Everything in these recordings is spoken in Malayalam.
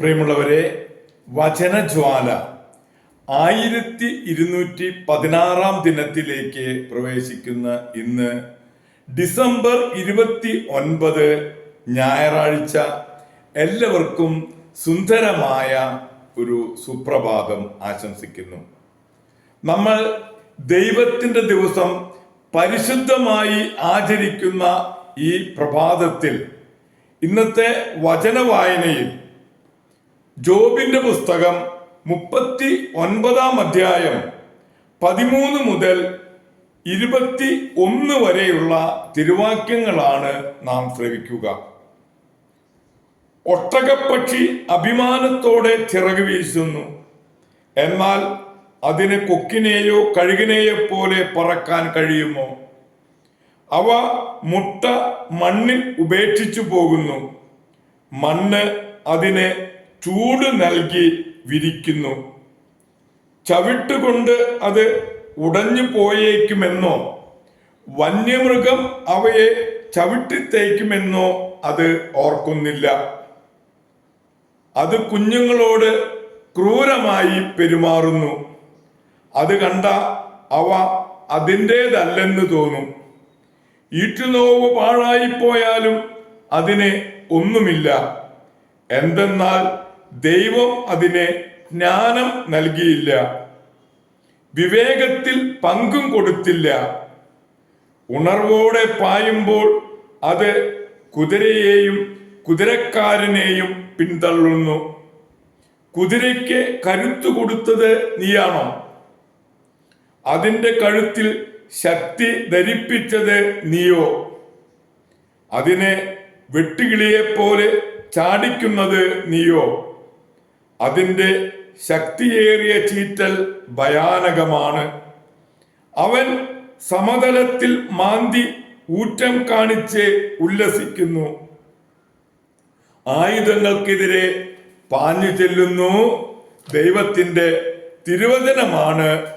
പ്രിയമുള്ളവരെ വചനജ്വാല ആയിരത്തി ഇരുന്നൂറ്റി പതിനാറാം ദിനത്തിലേക്ക് പ്രവേശിക്കുന്ന ഇന്ന് ഡിസംബർ ഇരുപത്തി ഒൻപത് ഞായറാഴ്ച എല്ലാവർക്കും സുന്ദരമായ ഒരു സുപ്രഭാതം ആശംസിക്കുന്നു. നമ്മൾ ദൈവത്തിന്റെ ദിവസം പരിശുദ്ധമായി ആചരിക്കുന്ന ഈ പ്രഭാതത്തിൽ ഇന്നത്തെ വചനവായനയിൽ ജോബിന്റെ പുസ്തകം മുപ്പത്തി ഒൻപതാം അധ്യായം പതിമൂന്ന് മുതൽ ഇരുപത്തി ഒന്ന് വരെയുള്ള തിരുവാക്യങ്ങളാണ് നാം ശ്രവിക്കുക. ഒട്ടകപ്പക്ഷി അഭിമാനത്തോടെ ചിറക് വീശുന്നു. എന്നാൽ അതിന് കൊക്കിനെയോ കഴുകിനെയോ പോലെ പറക്കാൻ കഴിയുമോ? അവ മുട്ട മണ്ണിൽ ഉപേക്ഷിച്ചു പോകുന്നു. മണ്ണ് അതിന് ചൂട് നൽകി വിരിക്കുന്നു. ചവിട്ടുകൊണ്ട് അത് ഉടഞ്ഞു പോയേക്കുമെന്നോ? വന്യമൃഗം അവയെ ചവിട്ടിത്തേക്കുമെന്നോ അത് ഓർക്കുന്നില്ല. അത് കുഞ്ഞുങ്ങളോട് ക്രൂരമായി പെരുമാറുന്നു. അത് കണ്ട അവ അതിന്റേതല്ലെന്ന് തോന്നും. ഈറ്റുനോവ് പാഴായിപ്പോയാലും അതിന് ഒന്നുമില്ല. എന്തെന്നാൽ ദൈവം അതിനെ ജ്ഞാനം നൽകിയില്ല. വിവേകത്തിൽ പങ്കും കൊടുത്തില്ല. ഉണർവോടെ പായുമ്പോൾ അത് കുതിരയെയും കുതിരക്കാരനെയും പിന്തള്ളുന്നു. കുതിരയ്ക്ക് കരുത്തു കൊടുത്തത് നീയാണോ? അതിന്റെ കഴുത്തിൽ ശക്തി ധരിപ്പിച്ചത് നീയോ? അതിനെ വെട്ടുകിളിയെ പോലെ ചാടിക്കുന്നത് നീയോ? അതിന്റെ ശക്തിയേറിയ ചീറ്റൽ ഭയാനകമാണ്. അവൻ സമതലത്തിൽ മാന്തി ഊറ്റം കാണിച്ച് ഉല്ലസിക്കുന്നു. ആയുധങ്ങൾക്കെതിരെ പാഞ്ഞു ചെല്ലുന്നു. ദൈവത്തിന്റെ തിരുവചനമാണ്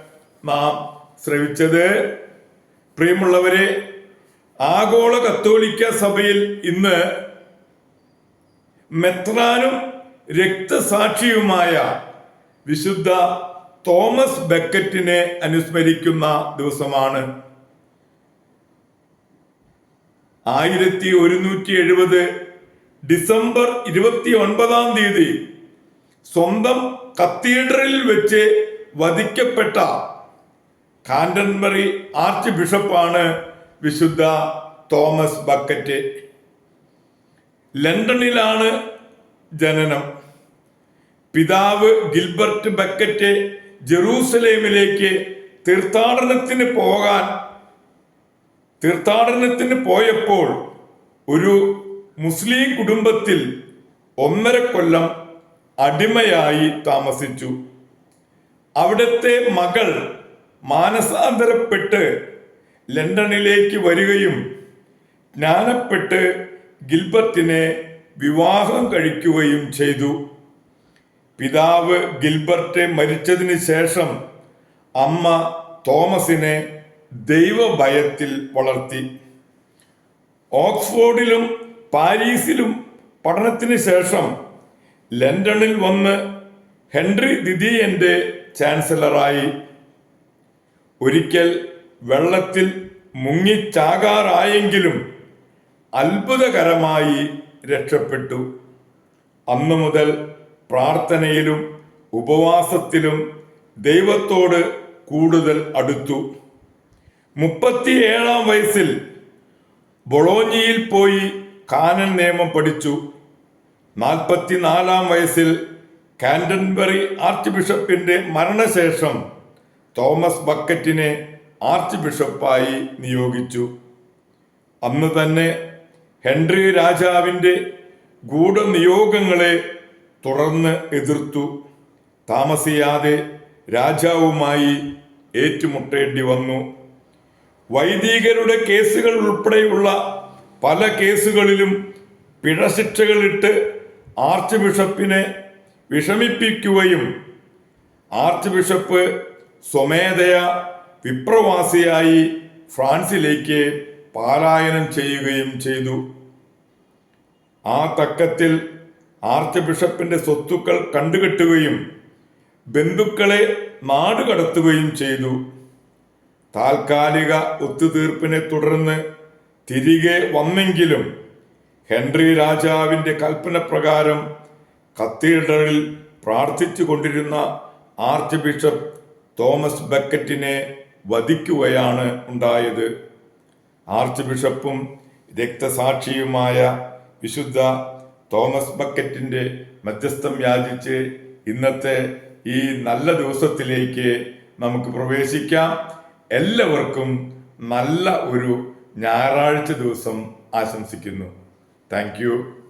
നാം ശ്രവിച്ചത്. പ്രിയമുള്ളവരെ ആഗോള കത്തോലിക്ക സഭയിൽ ഇന്ന് മെത്രാനും രക്തസാക്ഷിയുമായ വിശുദ്ധ തോമസ് ബക്കറ്റിനെ അനുസ്മരിക്കുന്ന ദിവസമാണ്. ആയിരത്തി ഒരുന്നൂറ്റി എഴുപത് ഡിസംബർ ഇരുപത്തി ഒൻപതാം തീയതി സ്വന്തം കത്തീഡ്രലിൽ വെച്ച് വധിക്കപ്പെട്ട കാൻഡൻബറി ആർച്ച് ബിഷപ്പാണ് വിശുദ്ധ തോമസ് ബക്കറ്റ്. ലണ്ടനിലാണ് ജനനം. പിതാവ് ഗിൽബർട്ട് ബക്കറ്റ് ജെറൂസലേമിലേക്ക് തീർത്ഥാടനത്തിന് പോകാൻ തീർത്ഥാടനത്തിന് പോയപ്പോൾ ഒരു മുസ്ലിം കുടുംബത്തിൽ ഒന്നര കൊല്ലം അടിമയായി താമസിച്ചു. അവിടത്തെ മകൾ മാനസാന്തരപ്പെട്ട് ലണ്ടനിലേക്ക് വരികയും ജ്ഞാനപ്പെട്ട് ഗിൽബർട്ടിനെ വിവാഹം കഴിക്കുകയും ചെയ്തു. പിതാവ് ഗിൽബർട്ട് മരിച്ചതിന് ശേഷം അമ്മ തോമസിനെ ദൈവഭയത്തിൽ വളർത്തി. ഓക്സ്ഫോർഡിലും പാരീസിലും പഠനത്തിന് ശേഷം ലണ്ടനിൽ വന്ന് ഹെൻറി ദിദിയന്റെ ചാൻസലറായി. ഒരിക്കൽ വെള്ളത്തിൽ മുങ്ങിച്ചാകാറായെങ്കിലും അത്ഭുതകരമായി രക്ഷപ്പെട്ടു. അന്നു മുതൽ പ്രാർത്ഥനയിലും ഉപവാസത്തിലും ദൈവത്തോട് കൂടുതൽ അടുത്തു. മുപ്പത്തിയേഴാം വയസ്സിൽ ബൊളോഞ്ഞിയിൽ പോയി കാനൻ നിയമം പഠിച്ചു. നാൽപ്പത്തിനാലാം വയസ്സിൽ കാൻഡൻബറി ആർച്ച് ബിഷപ്പിന്റെ മരണശേഷം തോമസ് ബക്കറ്റിനെ ആർച്ച് ബിഷപ്പായി നിയോഗിച്ചു. അന്ന് തന്നെ ഹെൻറി രാജാവിന്റെ ഗൂഢനിയോഗങ്ങളെ തുടർന്ന് എതിർത്തു. താമസിയാതെ രാജാവുമായി ഏറ്റുമുട്ടേണ്ടി വന്നു. വൈദികരുടെ കേസുകൾ ഉൾപ്പെടെയുള്ള പല കേസുകളിലും പിഴശിക്ഷകളിട്ട് ആർച്ച് ബിഷപ്പിനെ വിഷമിപ്പിക്കുകയും ആർച്ച് ബിഷപ്പ് സ്വമേധയ വിപ്രവാസിയായി ഫ്രാൻസിലേക്ക് പാലായനം ചെയ്യുകയും ചെയ്തു. ആ തക്കത്തിൽ ആർച്ച് ബിഷപ്പിന്റെ സ്വത്തുക്കൾ കണ്ടുകെട്ടുകയും ബന്ധുക്കളെ നാടുകടത്തുകയും ചെയ്തു. താൽക്കാലിക ഒത്തുതീർപ്പിനെ തുടർന്ന് തിരികെ വന്നെങ്കിലും ഹെൻറി രാജാവിന്റെ കൽപ്പന പ്രകാരം കത്തീഡ്രലിൽ പ്രാർത്ഥിച്ചു കൊണ്ടിരുന്ന ആർച്ച് ബിഷപ്പ് തോമസ് ബക്കറ്റിനെ വധിക്കുകയാണ് ഉണ്ടായത്. ആർച്ച് ബിഷപ്പും രക്തസാക്ഷിയുമായ വിശുദ്ധ തോമസ് ബക്കറ്റിന്റെ മധ്യസ്ഥം യാചിച്ച് ഇന്നത്തെ ഈ നല്ല ദിവസത്തിലേക്ക് നമുക്ക് പ്രവേശിക്കാം. എല്ലാവർക്കും നല്ല ഒരു ഞായറാഴ്ച ദിവസം ആശംസിക്കുന്നു. താങ്ക്